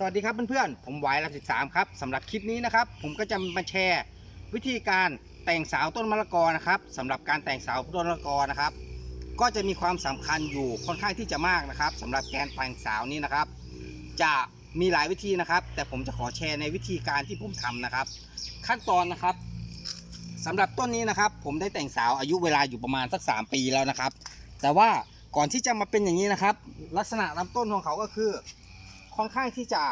สวัสดีครับเพื่อนๆ ผมหวรักสิบสามครับสำหรับคลิปนี้นะครับ ผมก็จะมาแชร์ วิธีการแต่งสาวต้นมะละกอนะครับสำหรับการแต่งสาวต้นมะละกอนะครับ ก็จะมีความสำคัญอยู่ค่อนข้างที่จะมากนะครับสำหรับการแต่งสาวนี้นะครับ จะมีหลายวิธีนะครับ แต่ผมจะขอแชร์ในวิธีการที่ผมทำนะครับ ขั้นตอนนะครับสำหรับต้นนี้นะครับ ผมได้แต่งสาวอายุเวลาอยู่ประมาณสัก 3 ปีแล้วนะครับ แต่ว่าก่อนที่จะมาเป็นอย่างนี้นะครับ ลักษณะลำต้นของเขาก็คือ ค่อนข้างที่จะ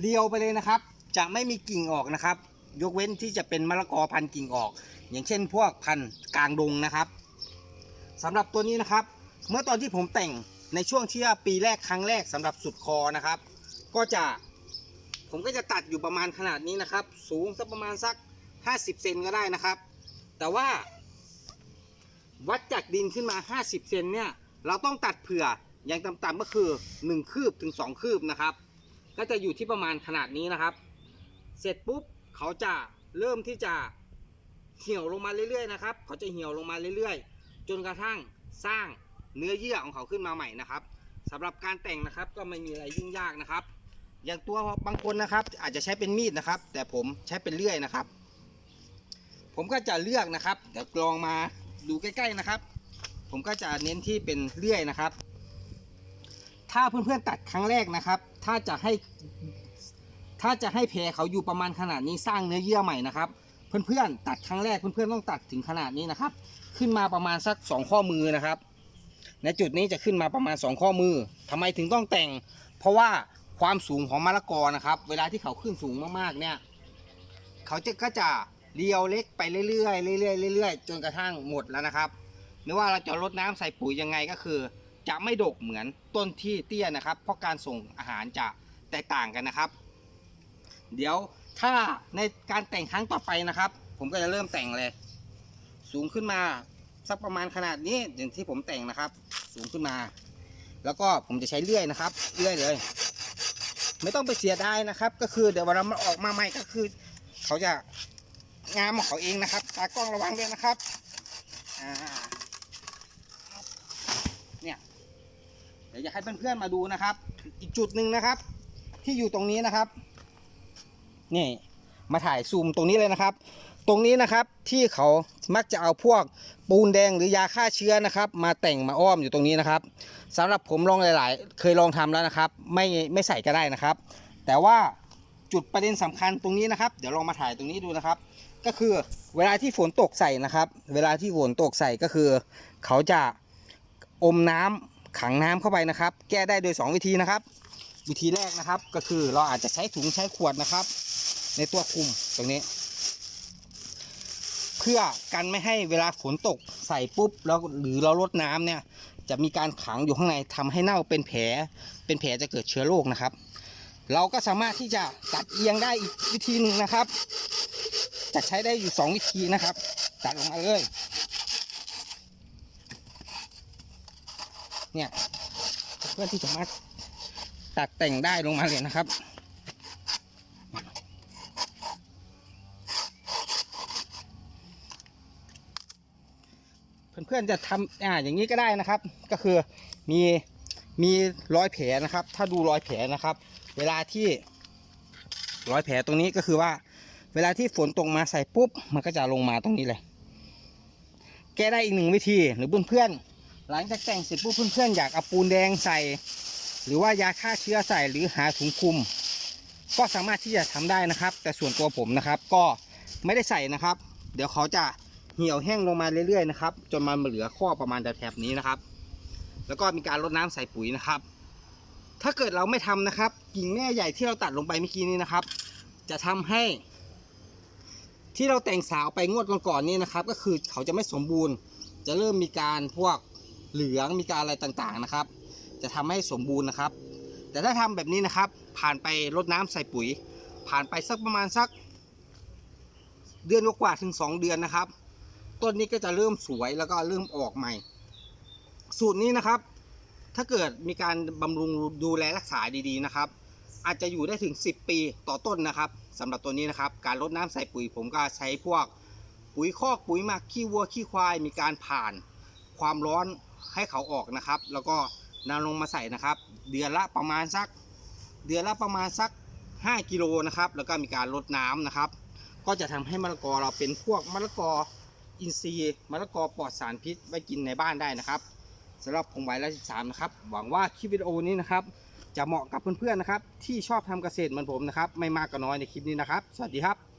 เรียวไปเลยนะครับ จะไม่มีกิ่งออกนะครับ ยกเว้นที่จะเป็นมะละกอพันกิ่งออก อย่างเช่น พวกพันกลางดงนะครับสำหรับตัวนี้นะครับ เมื่อตอนที่ผมแต่งในช่วงที่ปีแรกครั้งแรกสำหรับสุดคอนะครับ ก็จะผมก็จะตัดอยู่ประมาณขนาดนี้นะครับ สูงสักประมาณสัก 50 เซนก็ได้นะครับ แต่ว่าวัดจากดินขึ้นมา 50 เซนเนี่ย เราต้องตัดเผื่อ อย่างต่ำๆก็คือ 1 คืบถึง 2 คืบนะครับ ก็จะอยู่ที่ประมาณขนาดนี้นะครับ เสร็จปุ๊บเขาจะเริ่มที่จะเหี่ยวลงมาเรื่อยๆนะครับ เขาจะเหี่ยวลงมาเรื่อยๆ จนกระทั่งสร้างเนื้อเยื่อของเขาขึ้นมาใหม่นะครับสำหรับการแต่งนะครับก็ไม่มีอะไรยุ่งยากนะครับ อย่างตัวบางคนนะครับ อาจจะใช้เป็นมีดนะครับ แต่ผมใช้เป็นเลื่อยนะครับ ผมก็จะเลือกนะครับเดี๋ยวลองมาดูใกล้ๆนะครับ ผมก็จะเน้นที่เป็นเลื่อยนะครับ ถ้าเพื่อนๆตัดครั้งแรกนะครับ ถ้าจะให้ ถ้าจะให้แผลเขาอยู่ประมาณขนาดนี้สร้างเนื้อเยื่อใหม่นะครับ เพื่อนๆตัดครั้งแรกเพื่อนๆต้องตัดถึงขนาดนี้นะครับ ขึ้นมาประมาณสัก 2 ข้อมือนะครับในจุดนี้จะขึ้นมาประมาณ 2 ข้อมือทำไมถึงต้องแต่ง เพราะว่าความสูงของมะละกอนะครับ เวลาที่เขาขึ้นสูงมากๆเนี่ย เขาจะก็จะเรียวเล็กไปเรื่อยๆเรื่อยๆเรื่อยๆจนกระทั่งหมดแล้วนะครับไม่ว่าเราจะรดน้ำใส่ปุ๋ยยังไงก็คือ จะไม่ดกเหมือนต้นที่เตี้ยนะครับ เพราะการส่งอาหารจะแตกต่างกันนะครับ เดี๋ยวถ้าในการแต่งครั้งต่อไปนะครับ ผมก็จะเริ่มแต่งเลย สูงขึ้นมาสักประมาณขนาดนี้อย่างที่ผมแต่งนะครับ สูงขึ้นมา แล้วก็ผมจะใช้เลื่อยนะครับเลื่อยเลย ไม่ต้องไปเสียดายนะครับ ก็คือเดี๋ยวเวลามันออกมาใหม่ก็คือ เขาจะงามของเขาเองนะครับตากล้องระวังด้วยนะครับอ่าเนี่ย เดี๋ยวจะให้เพื่อนๆมาดูนะครับ อีกจุดหนึ่งนะครับ ที่อยู่ตรงนี้นะครับ นี่มาถ่ายซูมตรงนี้เลยนะครับ ตรงนี้นะครับที่เขามักจะเอาพวกปูนแดงหรือยาฆ่าเชื้อนะครับ มาแต่งมาอ้อมอยู่ตรงนี้นะครับสำหรับผมลองหลาย ๆ เคยลองทำแล้วนะครับ ไม่ไม่ใส่ก็ได้นะครับ แต่ว่าจุดประเด็นสำคัญตรงนี้นะครับ เดี๋ยวลองมาถ่ายตรงนี้ดูนะครับ ก็คือเวลาที่ฝนตกใส่นะครับ เวลาที่ฝนตกใส่ก็คือ เขาจะอมน้ำ ขังน้ำเข้าไปนะครับ แก้ได้โดย 2 วิธีนะครับ วิธีแรกนะครับก็คือเราอาจจะใช้ถุงใช้ขวดนะครับ ในตัวคุมตรงนี้ เพื่อกันไม่ให้เวลาฝนตกใส่ปุ๊บแล้วหรือเราลดน้ำเนี่ย จะมีการขังอยู่ข้างในทำให้เน่าเป็นแผล เป็นแผลจะเกิดเชื้อโรคนะครับ เราก็สามารถที่จะตัดเอียงได้อีกวิธีหนึ่งนะครับ จะใช้ได้อยู่ 2 วิธีนะครับ ตัดลงมาเลย เนี่ย เพื่อที่จะมารถตัดแต่งได้ลงมาเลยนะครับ เพื่อนๆจะทำอ่าอย่างนี้ก็ได้นะครับ ก็คือมีมีรอยแผลนะครับ ถ้าดูรอยแผลนะครับ เวลาที่รอยแผลตรงนี้ก็คือว่า เวลาที่ฝนตกมาใส่ปุ๊บ มันก็จะลงมาตรงนี้เลย แก้ได้อีกหนึ่งวิธีหรือเพื่อนๆ หลังจากแต่งเสร็จปุ๊บเพื่อนๆอยากเอาปูนแดงใส่ หรือว่ายาฆ่าเชื้อใส่หรือหาถุงคลุม ก็สามารถที่จะทำได้นะครับ แต่ส่วนตัวผมนะครับก็ไม่ได้ใส่นะครับ เดี๋ยวเขาจะเหี่ยวแห้งลงมาเรื่อยๆนะครับจนมันเหลือข้อประมาณแถบนี้นะครับ แล้วก็มีการรดน้ำใส่ปุ๋ยนะครับ ถ้าเกิดเราไม่ทำนะครับ กิ่งแม่ใหญ่ที่เราตัดลงไปเมื่อกี้นี้นะครับ จะทำให้ ที่เราแต่งสาวไปงวดก่อนๆนี่นะครับ ก็คือเขาจะไม่สมบูรณ์ จะเริ่มมีการพวก เหลืองมีการอะไรต่างๆนะครับ จะทำให้สมบูรณ์นะครับ แต่ถ้าทำแบบนี้นะครับ ผ่านไปรดน้ำใส่ปุ๋ย ผ่านไปสักประมาณสัก เดือนกว่าๆถึง 2 เดือนนะครับ ต้นนี้ก็จะเริ่มสวยแล้วก็เริ่มออกใหม่ สูตรนี้นะครับ ถ้าเกิดมีการบำรุงดูแลรักษาดีๆนะครับ อาจจะอยู่ได้ถึง 10 ปีต่อต้นนะครับสำหรับตัวนี้นะครับ การรดน้ำใส่ปุ๋ยผมก็ใช้พวกปุ๋ยคอกปุ๋ยหมักขี้วัวขี้ควายมีการผ่านความร้อน ให้เขาออกนะครับ แล้วก็นำลงมาใส่นะครับ เดือนละประมาณสัก เดือนละประมาณสัก 5 กิโลนะครับ แล้วก็มีการลดน้ำนะครับ ก็จะทำให้มะละกอเราเป็นพวกมะละกออินทรีย์มะละกอปลอดสารพิษไว้กินในบ้านได้นะครับสำหรับผมไว้ละ13นะครับ หวังว่าคลิปวิดีโอนี้นะครับจะเหมาะกับเพื่อนๆนะครับ ที่ชอบทำเกษตรเหมือนผมนะครับ ไม่มากก็น้อยในคลิปนี้นะครับ สวัสดีครับ